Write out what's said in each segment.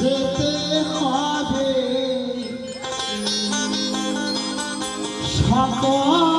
যেতে হবে। সকল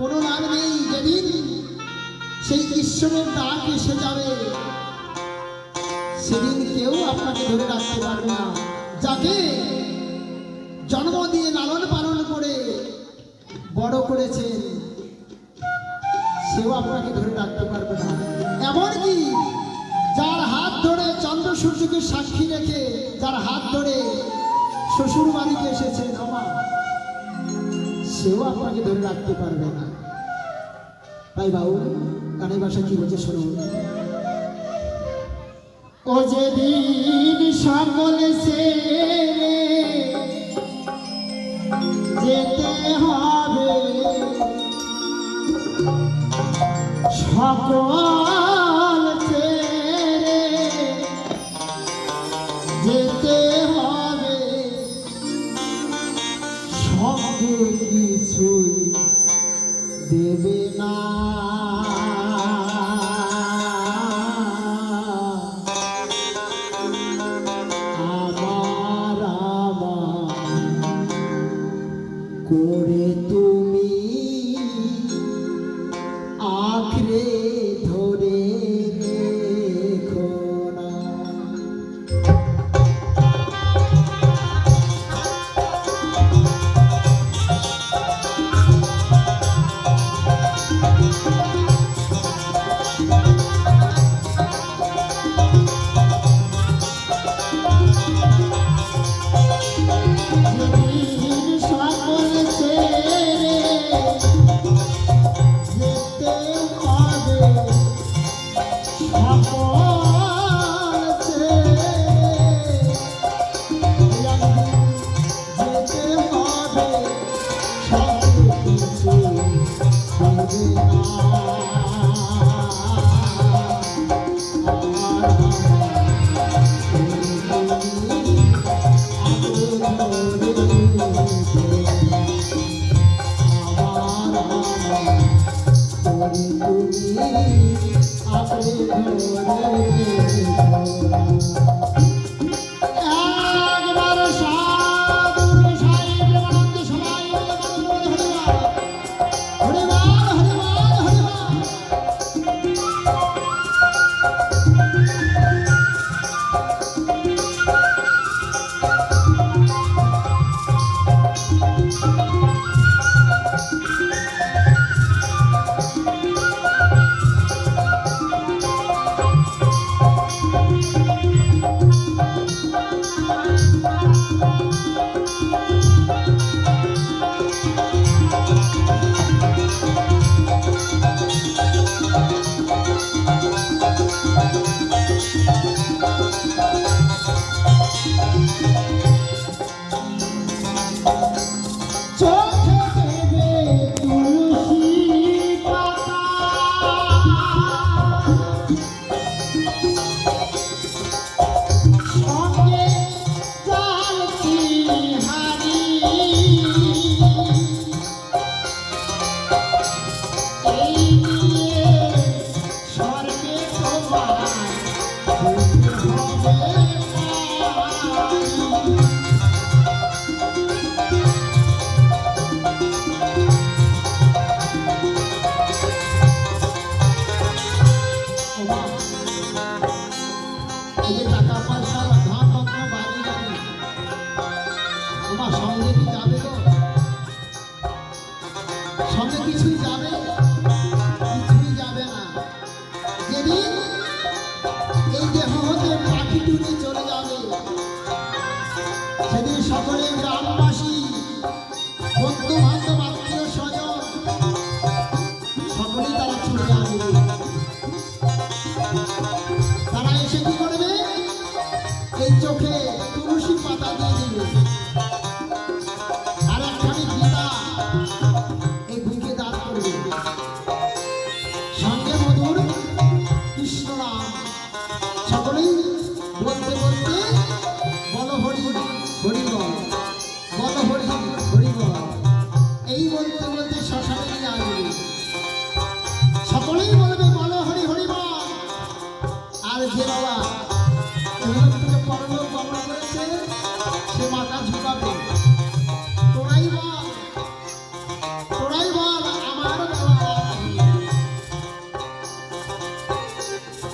কোনো লাভ নেই যেদিন। সেই ঈশ্বরের ডাক এসে যাবে। সেদিন কেউ আপনাকে ধরে রাখতে পারবে না। যাকে জন্ম দিয়ে লালন পালন করে বড় করেছেন, সেও আপনাকে ধরে রাখতে পারবে না। এমনকি যার হাত ধরে চন্দ্র সূর্যকে সাক্ষী রেখে, যার হাত ধরে শ্বশুর বাড়িতে এসেছেন আমার। সেও আপনাকে ধরে রাখতে পারবে না। তাই বাবু গানের ভাষা কি বলছে শুনুন ও যেদিন সকলে ছেড়ে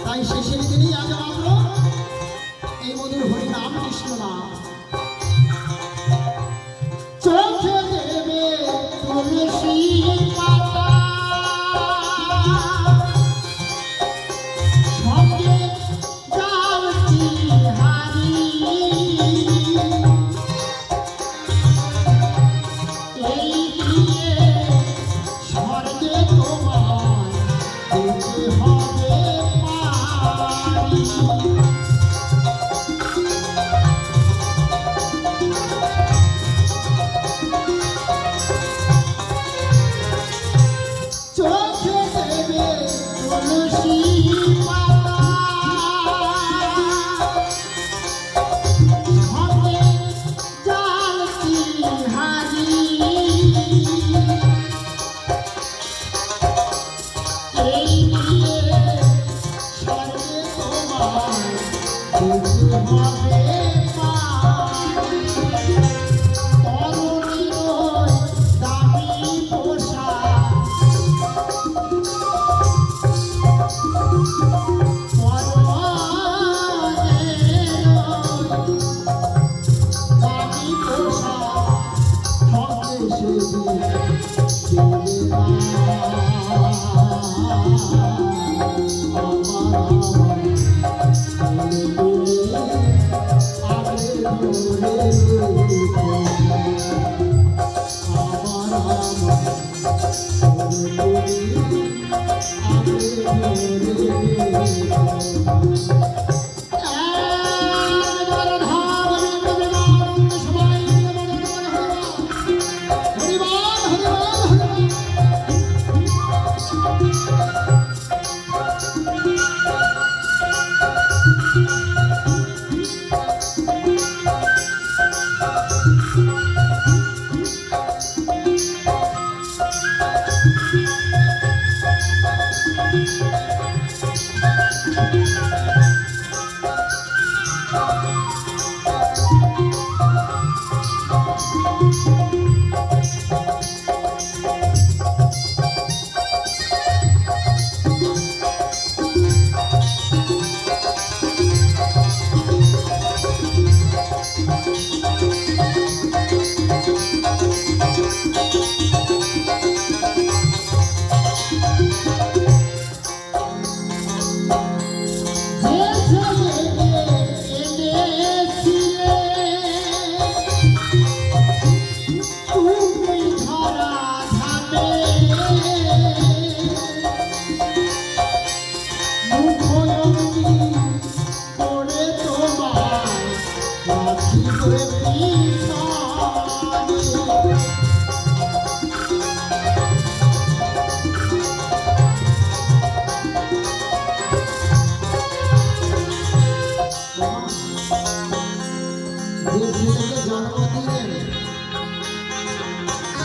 তাই শেষের দিনেই আজ মাত্র এই মধুর হরি নাম কৃষ্ণ নাম যে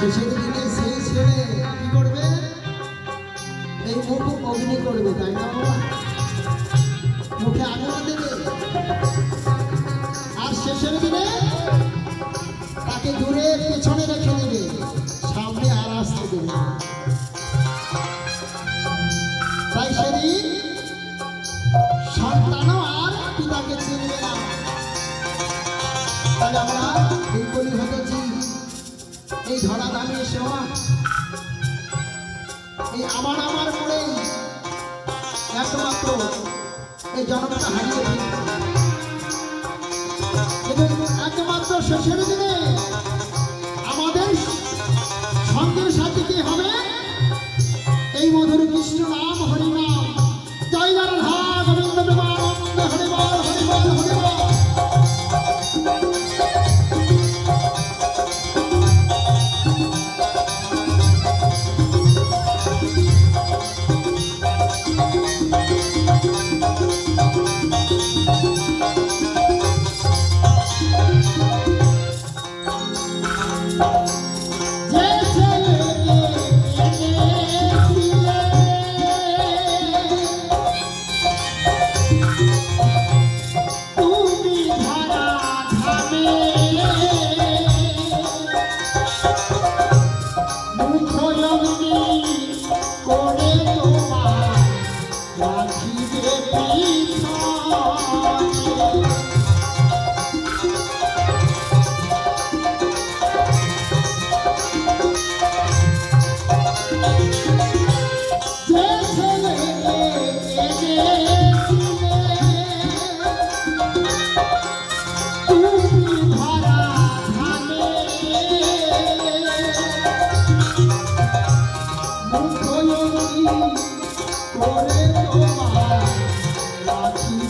শেষের দিনে সেই ছেলে কি করবে? এই মুখ অগ্নি করবে, তাই না বাবা? মুখে আগুন দেবে। আর শেষের দিনে তাকে দূরে পেছনে রেখে দেবে, সামনে আর আসতে দেবে তাই সেদিন সন্তানও আর পিতাকে চিনবে না। তাহলে আমরা এই ধরা দামি সেবা এই আমার আমার করে একমাত্র এই জনতা হারিয়ে একমাত্র শেষের দিনে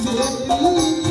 ยินดี